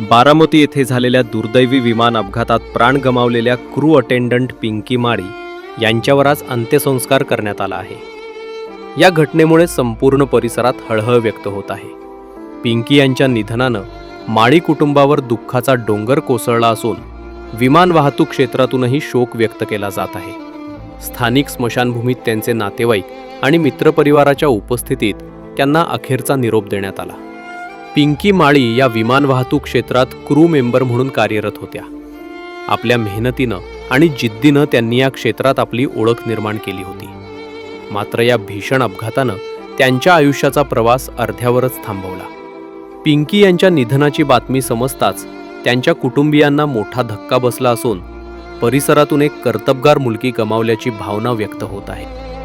बारामती येथे झालेल्या दुर्दैवी विमान अपघातात प्राण गमावलेल्या क्रू अटेंडंट पिंकी माळी यांच्यावर आज अंत्यसंस्कार करण्यात आला आहे. या घटनेमुळे संपूर्ण परिसरात हळहळ व्यक्त होत आहे. पिंकी यांच्या निधनानं माळी कुटुंबावर दुःखाचा डोंगर कोसळला असून विमान वाहतूक क्षेत्रातूनही शोक व्यक्त केला जात आहे. स्थानिक स्मशानभूमीत त्यांचे नातेवाईक आणि मित्रपरिवाराच्या उपस्थितीत त्यांना अखेरचा निरोप देण्यात आला. पिंकी माळी या विमान वाहतूक क्षेत्रात क्रू मेंबर म्हणून कार्यरत होत्या. आपल्या मेहनतीनं आणि जिद्दीनं त्यांनी या क्षेत्रात आपली ओळख निर्माण केली होती. मात्र या भीषण अपघातानं त्यांच्या आयुष्याचा प्रवास अर्ध्यावरच थांबवला. पिंकी यांच्या निधनाची बातमी समजताच त्यांच्या कुटुंबियांना मोठा धक्का बसला असून परिसरातून एक कर्तबगार मुलगी गमावल्याची भावना व्यक्त होत आहे.